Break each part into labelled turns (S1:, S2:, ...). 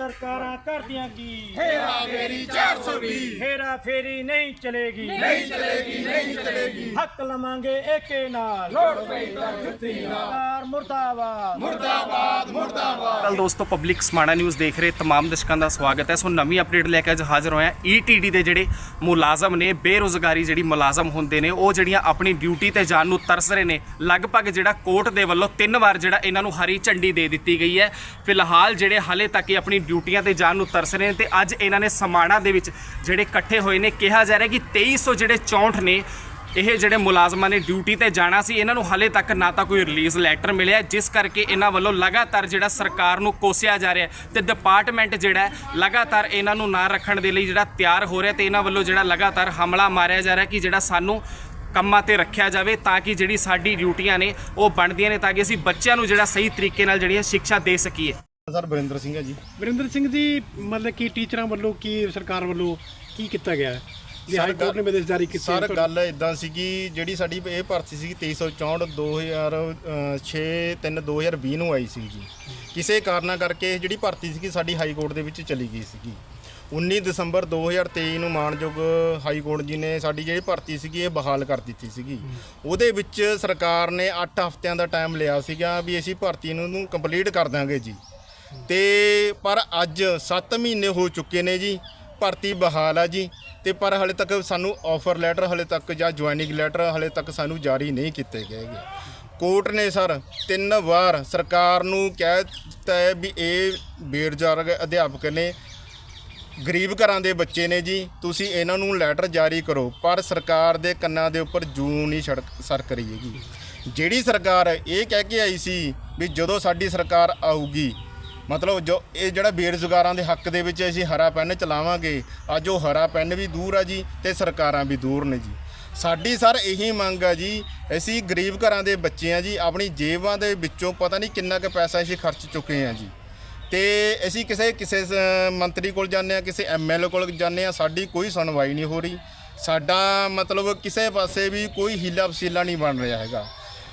S1: ਸਰਕਾਰਾਂ ਕਰਦੀਆਂ ਕੀ
S2: ਹੇਰਾ ਫੇਰੀ 420
S1: ਹੇਰਾ ਫੇਰੀ ਨਹੀਂ ਚਲੇਗੀ
S2: ਨਹੀਂ ਚਲੇਗੀ ਨਹੀਂ ਚਲੇਗੀ
S1: ਹੱਕ ਲਵਾਂਗੇ ਏਕੇ ਨਾਲ
S2: ਲੋੜ ਪਈ ਤਾਂ ਜੁੱਤੀ ਨਾਲ
S1: ਸਰਕਾਰ ਮੁਰਦਾਬਾਦ
S2: ਮੁਰਦਾਬਾਦ ਮੁਰਦਾਬਾਦ
S3: ਕੱਲ ਦੋਸਤੋ ਪਬਲਿਕ ਸਮਾਣਾ ਨਿਊਜ਼ ਦੇਖ ਰਹੇ तमाम ਦਰਸ਼ਕਾਂ ਦਾ ਸਵਾਗਤ ਹੈ ਸੋ ਨਵੀਂ ਅਪਡੇਟ ਲੈ ਕੇ ਅੱਜ ਹਾਜ਼ਰ ਹੋਇਆ ਈਟੀਡੀ ਦੇ ਜਿਹੜੇ ਮੁਲਾਜ਼ਮ ਨੇ ਬੇਰੋਜ਼ਗਾਰੀ ਜਿਹੜੀ ਮੁਲਾਜ਼ਮ ਹੁੰਦੇ ਨੇ ਉਹ ਜਿਹੜੀਆਂ ਆਪਣੀ ਡਿਊਟੀ ਤੇ ਜਾਣ ਨੂੰ ਤਰਸ ਰਹੇ ਨੇ ਲਗਭਗ ਜਿਹੜਾ ਕੋਰਟ ਦੇ ਵੱਲੋਂ ਤਿੰਨ ਵਾਰ ਜਿਹੜਾ ਇਹਨਾਂ ਨੂੰ ਹਰੀ ਝੰਡੀ ਦੇ ਦਿੱਤੀ ਗਈ ਹੈ ਫਿਲਹਾਲ ਜਿਹੜੇ ਹਾਲੇ ਤੱਕ ਇਹ ਆਪਣੀ ਡਿਊਟੀਆਂ ਤੇ ਜਾਣ ਨੂੰ ਤਰਸ ਰਹੇ ਨੇ ਤੇ ਅੱਜ ਇਹਨਾਂ ਨੇ ਸਮਾਣਾ ਦੇ ਵਿੱਚ ਜਿਹੜੇ ਇਕੱਠੇ ਹੋਏ ਨੇ, ਕਿਹਾ ਜਾ ਰਿਹਾ ਕਿ 2300 ਜਿਹੜੇ 64 ਨੇ, ਇਹ ਜਿਹੜੇ ਮੁਲਾਜ਼ਮਾਂ ਨੇ ਡਿਊਟੀ ਤੇ ਜਾਣਾ ਸੀ, ਇਹਨਾਂ ਨੂੰ ਹਾਲੇ ਤੱਕ ਨਾ ਤਾਂ ਕੋਈ ਰਿਲੀਜ਼ ਲੈਟਰ ਮਿਲਿਆ ਜਿਸ ਕਰਕੇ ਇਹਨਾਂ ਵੱਲੋਂ ਲਗਾਤਾਰ ਜਿਹੜਾ ਸਰਕਾਰ ਨੂੰ ਕੋਸਿਆ ਜਾ ਰਿਹਾ ਹੈ ਤੇ ਡਿਪਾਰਟਮੈਂਟ ਜਿਹੜਾ ਲਗਾਤਾਰ ਇਹਨਾਂ ਨੂੰ ਨਾ ਰੱਖਣ ਦੇ ਲਈ ਜਿਹੜਾ ਤਿਆਰ ਹੋ ਰਿਹਾ ਤੇ ਇਹਨਾਂ ਵੱਲੋਂ ਜਿਹੜਾ ਲਗਾਤਾਰ ਹਮਲਾ ਮਾਰਿਆ ਜਾ ਰਿਹਾ ਕਿ ਜਿਹੜਾ ਸਾਨੂੰ ਕੰਮਾਂ ਤੇ ਰੱਖਿਆ ਜਾਵੇ ਤਾਂ ਕਿ ਜਿਹੜੀ ਸਾਡੀ ਡਿਊਟੀਆਂ ਨੇ ਉਹ ਬਣਦੀਆਂ ਨੇ ਤਾਂ ਕਿ ਅਸੀਂ ਬੱਚਿਆਂ ਨੂੰ ਜਿਹੜਾ ਸਹੀ ਤਰੀਕੇ ਨਾਲ ਜਿਹੜੀਆਂ ਸਿੱਖਿਆ ਦੇ ਸਕੀਏ।
S4: ਸਰ ਬਰਿੰਦਰ ਸਿੰਘ ਹੈ ਜੀ।
S5: ਵਰਿੰਦਰ ਸਿੰਘ ਜੀ ਮਤਲਬ ਕਿ ਟੀਚਰਾਂ ਵੱਲੋਂ ਕੀ ਸਰਕਾਰ ਵੱਲੋਂ ਕੀ ਕੀਤਾ ਗਿਆ? ਹੈ ਹਾਈ ਕੋਰਟ ਨੇ ਨਿਰਦੇਸ਼ ਜਾਰੀ ਕੀਤੇ
S4: ਸਰ ਗੱਲ ਇਦਾਂ ਸੀਗੀ ਜਿਹੜੀ ਸਾਡੀ ਇਹ ਭਰਤੀ ਸੀਗੀ 2364 2006 3 2020 ਨੂੰ ਆਈ ਸੀ ਜੀ। ਕਿਸੇ ਕਾਰਨਾਂ ਕਰਕੇ ਜਿਹੜੀ ਭਰਤੀ ਸੀਗੀ ਸਾਡੀ ਹਾਈ ਕੋਰਟ ਦੇ ਵਿੱਚ ਚਲੀ ਗਈ ਸੀਗੀ। 19 ਦਸੰਬਰ 2023 ਨੂੰ ਮਾਨਯੋਗ ਹਾਈ ਕੋਰਟ ਜੀ ਨੇ ਸਾਡੀ ਜਿਹੜੀ ਭਰਤੀ ਸੀਗੀ ਇਹ ਬਹਾਲ ਕਰ ਦਿੱਤੀ ਸੀਗੀ। ਉਹਦੇ ਵਿੱਚ ਸਰਕਾਰ ਨੇ 8 ਹਫ਼ਤਿਆਂ ਦਾ ਟਾਈਮ ਲਿਆ ਸੀਗਾ ਵੀ ਅਸੀਂ ਭਰਤੀ ਨੂੰ ਕੰਪਲੀਟ ਕਰ ਦਾਂਗੇ ਜੀ। ਤੇ ਪਰ ਅੱਜ 7 ਮਹੀਨੇ ਹੋ ਚੁੱਕੇ ਨੇ ਜੀ, ਭਰਤੀ ਬਹਾਲ ਆ ਜੀ, ਤੇ ਪਰ ਹਲੇ ਤੱਕ ਸਾਨੂੰ ਆਫਰ ਲੈਟਰ ਹਲੇ ਤੱਕ ਜਾਂ ਜੁਆਇਨਿੰਗ ਲੈਟਰ ਹਲੇ ਤੱਕ ਸਾਨੂੰ ਜਾਰੀ ਨਹੀਂ ਕੀਤੇ ਗਏ ਗੇ ਕੋਰਟ ਨੇ ਸਰ ਤਿੰਨ ਵਾਰ ਸਰਕਾਰ ਨੂੰ ਕਹਿ ਦਿੱਤਾ ਹੈ ਵੀ ਇਹ ਬੇਰੁਜ਼ਗਾਰ ਅਧਿਆਪਕ ਨੇ, ਗਰੀਬ ਘਰਾਂ ਦੇ ਬੱਚੇ ਨੇ ਜੀ, ਤੁਸੀਂ ਇਹਨਾਂ ਨੂੰ ਲੈਟਰ ਜਾਰੀ ਕਰੋ, ਪਰ ਸਰਕਾਰ ਦੇ ਕੰਨਾਂ ਦੇ ਉੱਪਰ ਜੂ ਨਹੀਂ ਛੜਕ ਸਰਕ ਰਹੀ ਹੈਗੀ। ਜਿਹੜੀ ਸਰਕਾਰ ਇਹ ਕਹਿ ਕੇ ਆਈ ਸੀ ਵੀ ਜਦੋਂ ਸਾਡੀ ਸਰਕਾਰ ਆਊਗੀ ਮਤਲਬ ਜੋ ਇਹ ਜਿਹੜਾ ਬੇਰੁਜ਼ਗਾਰਾਂ ਦੇ ਹੱਕ ਦੇ ਵਿੱਚ ਅਸੀਂ ਹਰਾ ਪੈਨ ਚਲਾਵਾਂਗੇ, ਅੱਜ ਉਹ ਹਰਾ ਪੈਨ ਵੀ ਦੂਰ ਆ ਜੀ ਤੇ ਸਰਕਾਰਾਂ ਵੀ ਦੂਰ ਨੇ ਜੀ। ਸਾਡੀ ਸਰ ਇਹੀ ਮੰਗ ਆ ਜੀ, ਅਸੀਂ ਗਰੀਬ ਘਰਾਂ ਦੇ ਬੱਚੇ ਆ ਜੀ, ਆਪਣੀ ਜੇਬਾਂ ਦੇ ਵਿੱਚੋਂ ਪਤਾ ਨਹੀਂ ਕਿੰਨਾ ਕੁ ਪੈਸਾ ਅਸੀਂ ਖਰਚ ਚੁੱਕੇ ਆ ਜੀ। ਤੇ ਅਸੀਂ ਕਿਸੇ ਕਿਸੇ ਸ- ਮੰਤਰੀ ਕੋਲ ਜਾਂਦੇ ਆ, ਕਿਸੇ ਐਮਐਲਏ ਕੋਲ ਜਾਂਦੇ ਆ, ਸਾਡੀ ਕੋਈ ਸੁਣਵਾਈ ਨਹੀਂ ਹੋ ਰਹੀ। ਸਾਡਾ ਮਤਲਬ ਕਿਸੇ ਪਾਸੇ ਵੀ ਕੋਈ ਹੀਲਾ ਵਸੀਲਾ ਨਹੀਂ ਬਣ ਰਿਹਾ ਹੈਗਾ।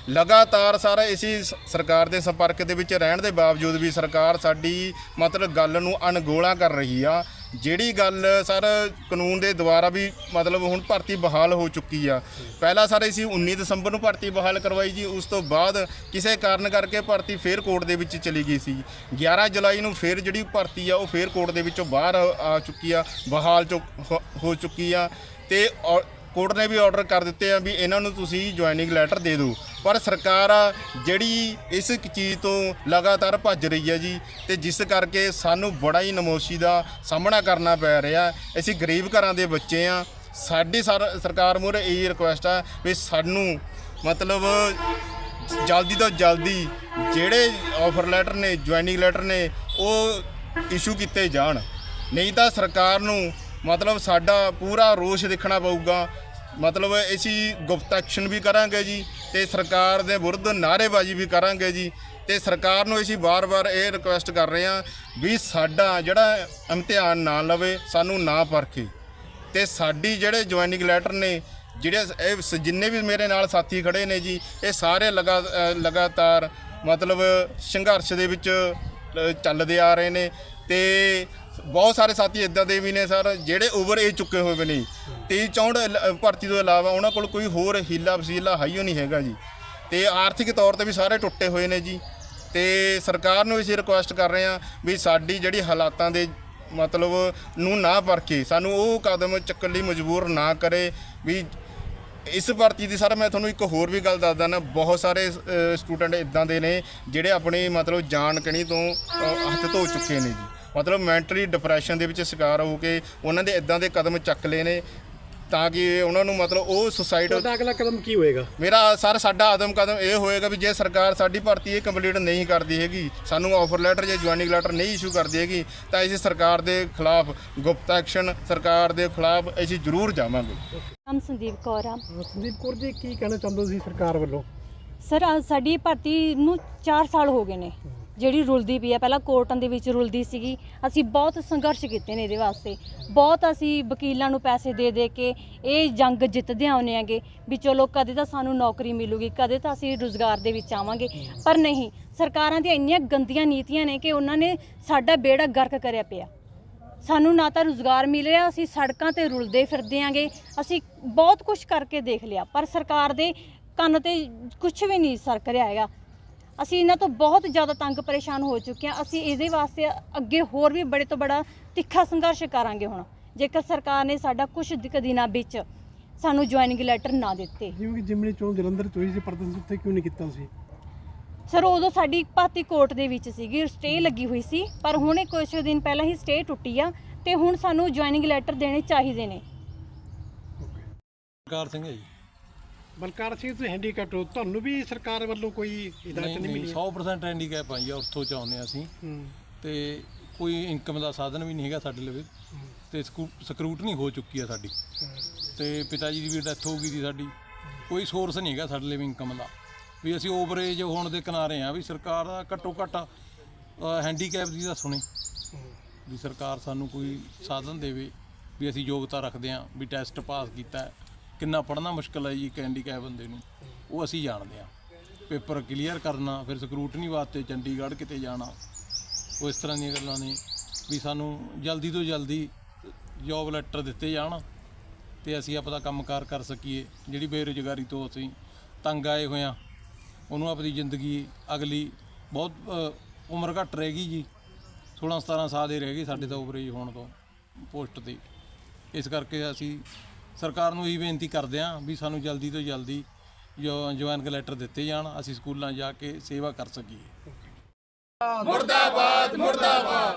S4: ਲਗਾਤਾਰ ਸਾਰਾ ਇਸੀ ਸਰਕਾਰ ਦੇ ਸੰਪਰਕ ਦੇ ਵਿੱਚ ਰਹਿਣ ਦੇ ਬਾਵਜੂਦ ਵੀ ਸਰਕਾਰ ਸਾਡੀ ਮਤਲਬ ਗੱਲ ਨੂੰ ਅਣਗੋਲਾ ਕਰ ਰਹੀ ਆ। ਜਿਹੜੀ ਗੱਲ ਸਰ ਕਾਨੂੰਨ ਦੇ ਦੁਆਰਾ ਵੀ ਮਤਲਬ ਹੁਣ ਭਰਤੀ ਬਹਾਲ ਹੋ ਚੁੱਕੀ ਆ। ਪਹਿਲਾਂ ਸਰ ਅਸੀਂ 19 ਦਸੰਬਰ ਨੂੰ ਭਰਤੀ ਬਹਾਲ ਕਰਵਾਈ ਜੀ, ਉਸ ਤੋਂ ਬਾਅਦ ਕਿਸੇ ਕਾਰਨ ਕਰਕੇ ਭਰਤੀ ਫੇਰ ਕੋਰਟ ਦੇ ਵਿੱਚ ਚਲੀ ਗਈ ਸੀ। 11 ਜੁਲਾਈ ਨੂੰ ਫੇਰ ਜਿਹੜੀ ਭਰਤੀ ਆ, ਉਹ ਫੇਰ ਕੋਰਟ ਦੇ ਵਿੱਚੋਂ ਬਾਹਰ ਆ ਚੁੱਕੀ ਆ, ਬਹਾਲ ਚੁ- ਹੋ- ਹੋ ਚੁੱਕੀ ਆ। ਤੇ ਔ- ਕੋਰਟ ਨੇ ਵੀ ਆਰਡਰ ਕਰ ਦਿੱਤੇ ਆ ਵੀ ਇਹਨਾਂ ਨੂੰ ਤੁਸੀਂ ਜੁਆਇਨਿੰਗ ਲੈਟਰ ਦੇ ਦਿਓ। ਪਰ ਸਰਕਾਰ ਆ ਜਿਹੜੀ ਇਸ ਚੀਜ਼ ਤੋਂ ਲਗਾਤਾਰ ਭੱਜ ਰਹੀ ਹੈ ਜੀ, ਤੇ ਜਿਸ ਕਰਕੇ ਸਾਨੂੰ ਬੜਾ ਹੀ ਨਮੋਸ਼ੀ ਦਾ ਸਾਹਮਣਾ ਕਰਨਾ ਪੈ ਰਿਹਾ। ਅਸੀਂ ਗਰੀਬ ਘਰਾਂ ਦੇ ਬੱਚੇ ਆ ਸਾਡੀ ਸਰ, ਸਰਕਾਰ ਮੂਹਰੇ ਇਹ ਰਿਕੁਐਸਟ ਆ ਵੀ ਸਾਨੂੰ ਮਤਲਬ ਜਲਦੀ ਤੋਂ ਜਲਦੀ ਜਿਹੜੇ ਆਫਰ ਲੈਟਰ ਨੇ ਜੁਆਇਨਿੰਗ ਲੈਟਰ ਨੇ, ਉਹ ਇਸ਼ੂ ਕੀਤੇ ਜਾਣ। ਨਹੀਂ ਤਾਂ ਸਰਕਾਰ ਨੂੰ ਮਤਲਬ ਸਾਡਾ ਪੂਰਾ ਰੋਸ਼ ਦੇਖਣਾ ਪਊਗਾ। ਮਤਲਬ ਅਸੀਂ ਗੁਪਤ ਐਕਸ਼ਨ ਵੀ ਕਰਾਂਗੇ ਜੀ ਤੇ ਸਰਕਾਰ ਦੇ ਵਿਰੁੱਧ ਨਾਅਰੇਬਾਜ਼ੀ ਵੀ ਕਰਾਂਗੇ ਜੀ ਤੇ ਸਰਕਾਰ ਨੂੰ ਅਸੀਂ ਵਾਰ-ਵਾਰ ਇਹ ਰਿਕੁਐਸਟ ਕਰ ਰਹੇ ਹਾਂ ਵੀ ਸਾਡਾ ਜਿਹੜਾ ਇਮਤਿਹਾਨ ਨਾ ਲਵੇ, ਸਾਨੂੰ ਨਾ ਪਰਖੇ। ਤੇ ਸਾਡੀ ਜਿਹੜੇ ਜੁਆਇਨਿੰਗ ਲੈਟਰ ਨੇ, ਜਿਹੜੇ ਇਹ ਸ- ਜਿੰਨੇ ਵੀ ਮੇਰੇ ਨਾਲ ਸਾਥੀ ਖੜੇ ਨੇ ਜੀ, ਇਹ ਸਾਰੇ ਲਗਾ ਲਗਾਤਾਰ ਮਤਲਬ ਸੰਘਰਸ਼ ਦੇ ਵਿੱਚ ਚੱਲਦੇ ਆ ਰਹੇ ਨੇ। ਤੇ ਬਹੁਤ ਸਾਰੇ ਸਾਥੀ ਇਦਾਂ ਦੇ ਵੀ ਨੇ ਸਰ, ਜਿਹੜੇ ਓਵਰ ਏਜ ਚੁੱਕੇ ਹੋਏ ਨੇ। 23 64 ਭਰਤੀ ਤੋਂ ਇਲਾਵਾ ਉਹਨਾਂ ਕੋਲ ਕੋਈ ਹੋਰ ਹੀਲਾ ਵਸੀਲਾ ਹਾਈਓ ਨਹੀਂ ਹੈਗਾ ਜੀ। ਤੇ ਆਰਥਿਕ ਤੌਰ ਤੇ ਵੀ ਸਾਰੇ ਟੁੱਟੇ ਹੋਏ ਨੇ ਜੀ। ਤੇ ਸਰਕਾਰ ਨੂੰ ਅਸੀਂ ਰਿਕੁਐਸਟ ਕਰ ਰਹੇ ਹਾਂ ਵੀ ਸਾਡੀ ਜਿਹੜੀ ਹਾਲਾਤਾਂ ਦੇ ਮਤਲਬ ਨੂੰ ਨਾ ਪਰਖੇ। ਸਾਨੂੰ ਉਹ ਕਦਮ ਚੱਕਣ ਲਈ ਮਜਬੂਰ ਨਾ ਕਰੇ ਵੀ ਇਸ ਭਰਤੀ ਦੀ ਸਰ, ਮੈਂ ਤੁਹਾਨੂੰ ਇੱਕ ਹੋਰ ਵੀ ਗੱਲ ਦੱਸਦਾ ਨਾ। ਬਹੁਤ ਸਾਰੇ ਸਟੂਡੈਂਟ ਇਦਾਂ ਦੇ ਨੇ ਜਿਹੜੇ ਆਪਣੀ ਮਤਲਬ ਜਾਨ ਕਣੀ ਤੋਂ ਹੱਥ ਧੋ ਚੁੱਕੇ ਨੇ ਜੀ। ਮਤਲਬ ਮੈਂਟਲੀ ਡਿਪਰੈਸ਼ਨ ਦੇ ਵਿੱਚ ਸ਼ਿਕਾਰ ਹੋ ਕੇ ਉਹਨਾਂ ਦੇ ਇਦਾਂ ਦੇ ਕਦਮ ਚੱਕ ਲਏ ਨੇ ਤਾਂ ਕਿ ਉਹਨਾਂ ਨੂੰ ਮਤਲਬ ਉਹ ਸੁਸਾਈਡ
S5: ਤੁਹਾਡਾ ਅਗਲਾ ਕਦਮ ਕੀ ਹੋਏਗਾ?
S4: ਮੇਰਾ ਸਰ ਸਾਡਾ ਆਦਮ ਕਦਮ ਇਹ ਹੋਏਗਾ ਵੀ ਜੇ ਸਰਕਾਰ ਸਾਡੀ ਭਰਤੀ ਇਹ ਕੰਪਲੀਟ ਨਹੀਂ ਕਰਦੀ ਹੈਗੀ ਸਾਨੂੰ ਆਫਰ ਲੈਟਰ ਜਾਂ ਜੁਆਇਨਿੰਗ ਲੈਟਰ ਨਹੀਂ ਇਸ਼ੂ ਕਰਦੀ ਹੈਗੀ ਤਾਂ ਅਸੀਂ ਸਰਕਾਰ ਦੇ ਖਿਲਾਫ ਗੁਪਤ ਐਕਸ਼ਨ ਸਰਕਾਰ ਦੇ ਖਿਲਾਫ ਅਸੀਂ ਜ਼ਰੂਰ ਜਾਵਾਂਗੇ।
S6: ਨਾਮ ਸੰਦੀਪ ਕੌਰ ਆ।
S5: ਸੰਦੀਪ ਕੌਰ ਜੀ ਕੀ ਕਹਿਣਾ ਚਾਹੁੰਦੇ ਤੁਸੀਂ ਸਰਕਾਰ ਵੱਲੋਂ?
S6: ਸਰ ਸਾਡੀ ਭਰਤੀ ਨੂੰ 4 ਸਾਲ ਹੋ ਗਏ ਨੇ। ਜਿਹੜੀ ਰੁਲਦੀ ਪਈ ਆ, ਪਹਿਲਾਂ ਕੋਰਟਾਂ ਦੇ ਵਿੱਚ ਰੁਲਦੀ ਸੀਗੀ, ਅਸੀਂ ਬਹੁਤ ਸੰਘਰਸ਼ ਕੀਤੇ ਨੇ ਇਹਦੇ ਵਾਸਤੇ। ਬਹੁਤ ਅਸੀਂ ਵਕੀਲਾਂ ਨੂੰ ਪੈਸੇ ਦੇ ਦੇ ਕੇ ਇਹ ਜੰਗ ਜਿੱਤਦੇ ਆਉਨੇ ਆਂਗੇ ਵੀ ਚਲੋ ਕਦੇ ਤਾਂ ਸਾਨੂੰ ਨੌਕਰੀ ਮਿਲੂਗੀ, ਕਦੇ ਤਾਂ ਅਸੀਂ ਰੁਜ਼ਗਾਰ ਦੇ ਵਿੱਚ ਆਵਾਂਗੇ। ਪਰ ਨਹੀਂ, ਸਰਕਾਰਾਂ ਦੀਆਂ ਇੰਨੀਆਂ ਗੰਦੀਆਂ ਨੀਤੀਆਂ ਨੇ ਕਿ ਉਹਨਾਂ ਨੇ ਸਾਡਾ ਬੇੜਾ ਗਰਕ ਕਰਿਆ ਪਿਆ। ਸਾਨੂੰ ਨਾ ਤਾਂ ਰੁਜ਼ਗਾਰ ਮਿਲ ਰਿਹਾ, ਅਸੀਂ ਸੜਕਾਂ ਤੇ ਰੁਲਦੇ ਫਿਰਦੇ ਆਂਗੇ, ਅਸੀਂ ਬਹੁਤ ਕੁਝ ਕਰਕੇ ਦੇਖ ਲਿਆ। ਪਰ ਸਰਕਾਰ ਦੇ ਕੰਨ ਤੇ ਕੁਝ ਵੀ ਨਹੀਂ ਸਰਕ ਰਿਹਾ ਹੈਗਾ। ਅਸੀਂ ਇਹਨਾਂ ਤੋਂ ਬਹੁਤ ਜ਼ਿਆਦਾ ਤੰਗ ਪਰੇਸ਼ਾਨ ਹੋ ਚੁੱਕੇ ਹਾਂ। ਅਸੀਂ ਇਹਦੇ ਵਾਸਤੇ ਅੱਗੇ ਹੋਰ ਵੀ ਬੜੇ ਤੋਂ ਬੜਾ ਤਿੱਖਾ ਸੰਘਰਸ਼ ਕਰਾਂਗੇ ਹੁਣ। ਜੇਕਰ ਸਰਕਾਰ ਨੇ ਸਾਡਾ ਕੁਝ ਦਿਨਾਂ ਵਿੱਚ ਸਾਨੂੰ ਜੁਆਇਨਿੰਗ ਲੈਟਰ ਨਾ ਦਿੱਤੇ।
S5: ਜਿਵੇਂ ਕਿ ਜਿਮਨੀ ਚੋਣ ਜਲੰਧਰ ਚ ਹੋਈ ਸੀ ਪ੍ਰਦਰਸ਼ਨ ਉੱਥੇ ਕਿਉਂ ਨਹੀਂ ਕੀਤਾ ਸੀ?
S6: ਸਰ ਉਦੋਂ ਸਾਡੀ ਭਾਤੀ ਕੋਰਟ ਦੇ ਵਿੱਚ ਸੀਗੀ ਸਟੇ ਲੱਗੀ ਹੋਈ ਸੀ ਪਰ ਹੁਣੇ ਕੁਝ ਦਿਨ ਪਹਿਲਾਂ ਹੀ ਸਟੇ ਟੁੱਟੀ ਆ ਤੇ ਹੁਣ ਸਾਨੂੰ ਜੁਆਇਨਿੰਗ ਲੈਟਰ ਦੇਣੇ ਚਾਹੀਦੇ ਨੇ।
S7: ਕਾਰ ਸਿੰਘ ਹੈ ਜੀ।
S5: ਬਲਕਾਰ ਸਿੰਘ ਤੁਸੀਂ ਹੈਂਡੀਕੈਪਟ ਹੋ ਤੁਹਾਨੂੰ ਵੀ ਸਰਕਾਰ ਵੱਲੋਂ ਕੋਈ ਹਿਦਾਇਤ
S7: ਨਹੀਂ
S5: ਨਹੀਂ
S7: ਨਹੀਂ
S5: ਮਿਲੀ?
S7: 100% ਹੈਂਡੀਕੈਪ ਆ ਜੀ ਔਰਥੋ ਚ ਆਉਂਦੇ ਹਾਂ ਅਸੀਂ।
S5: ਹੂੰ।
S7: ਤੇ ਕੋਈ ਇਨਕਮ ਦਾ ਸਾਧਨ ਵੀ ਨਹੀਂ ਹੈਗਾ ਸਾਡੇ ਲਵੇ ਤੇ ਸਕਰੂਟਨੀ ਹੋ ਚੁੱਕੀ ਆ ਸਾਡੀ। ਤੇ ਪਿਤਾ ਜੀ ਦੀ ਵੀ ਡੈਥ ਹੋ ਗਈ ਸੀ ਸਾਡੀ। ਕੋਈ ਸੋਰਸ ਨਹੀਂ ਹੈਗਾ ਸਾਡੇ ਲਈ ਇਨਕਮ ਦਾ। ਵੀ ਅਸੀਂ ਓਵਰੇਜ ਹੋਣ ਦੇ ਕਿਨਾਰੇ ਆ ਵੀ ਸਰਕਾਰ ਦਾ ਘੱਟੋ ਘੱਟ ਹੈਂਡੀਕੈਪ ਦੀ ਤਾਂ ਸੁਣੇ। ਵੀ ਸਰਕਾਰ ਸਾਨੂੰ ਕੋਈ ਸਾਧਨ ਦੇਵੇ ਵੀ ਅਸੀਂ ਯੋਗਤਾ ਰੱਖਦੇ ਹਾਂ ਵੀ ਟੈਸਟ ਪਾਸ ਕੀਤਾ ਹੈ। ਕਿੰਨਾ ਪੜ੍ਹਨਾ ਮੁਸ਼ਕਲ ਹੈ ਜੀ ਕੈਂਡੀਕੈਪ ਬੰਦੇ ਨੂੰ, ਉਹ ਅਸੀਂ ਜਾਣਦੇ ਹਾਂ। ਪੇਪਰ ਕਲੀਅਰ ਕਰਨਾ, ਫਿਰ ਸਕਰੂਟਨੀ ਵਾਸਤੇ ਚੰਡੀਗੜ੍ਹ ਕਿਤੇ ਜਾਣਾ। ਉਹ ਇਸ ਤਰ੍ਹਾਂ ਦੀਆਂ ਗੱਲਾਂ ਨੇ ਵੀ ਸਾਨੂੰ ਜਲਦੀ ਤੋਂ ਜਲਦੀ ਜੋਬ ਲੈਟਰ ਦਿੱਤੇ ਜਾਣ ਤੇ ਅਸੀਂ ਆਪਦਾ ਕੰਮਕਾਰ ਕਰ ਸਕੀਏ। ਜਿਹੜੀ ਬੇਰੁਜ਼ਗਾਰੀ ਤੋਂ ਅਸੀਂ ਤੰਗ ਆਏ ਹੋਏ ਹਾਂ, ਉਹਨੂੰ ਆਪਣੀ ਜ਼ਿੰਦਗੀ ਅਗਲੀ ਬਹੁਤ ਉਮਰ ਘੱਟ ਰਹੇਗੀ ਜੀ। 16 17 ਸਾਲ ਦੇ ਰਹਿ ਗਏ ਸਾਡੇ ਤਾਂ ਓਵਰੇਜ ਹੋਣ ਤੋਂ ਪੋਸਟ ਤੇ। ਇਸ ਕਰਕੇ ਅਸੀਂ ਸਰਕਾਰ ਨੂੰ ਇਹ ਬੇਨਤੀ ਕਰਦੇ ਹਾਂ ਵੀ ਸਾਨੂੰ ਜਲਦੀ ਤੋਂ ਜਲਦੀ ਜੋ ਜਵਾਨ ਕਲੈਟਰ ਦਿੱਤੇ ਜਾਣ, ਅਸੀਂ ਸਕੂਲਾਂ ਜਾ ਕੇ ਸੇਵਾ ਕਰ ਸਕੀਏ।
S2: ਮੁਰਦਾਬਾਦ ਮੁਰਦਾਬਾਦ।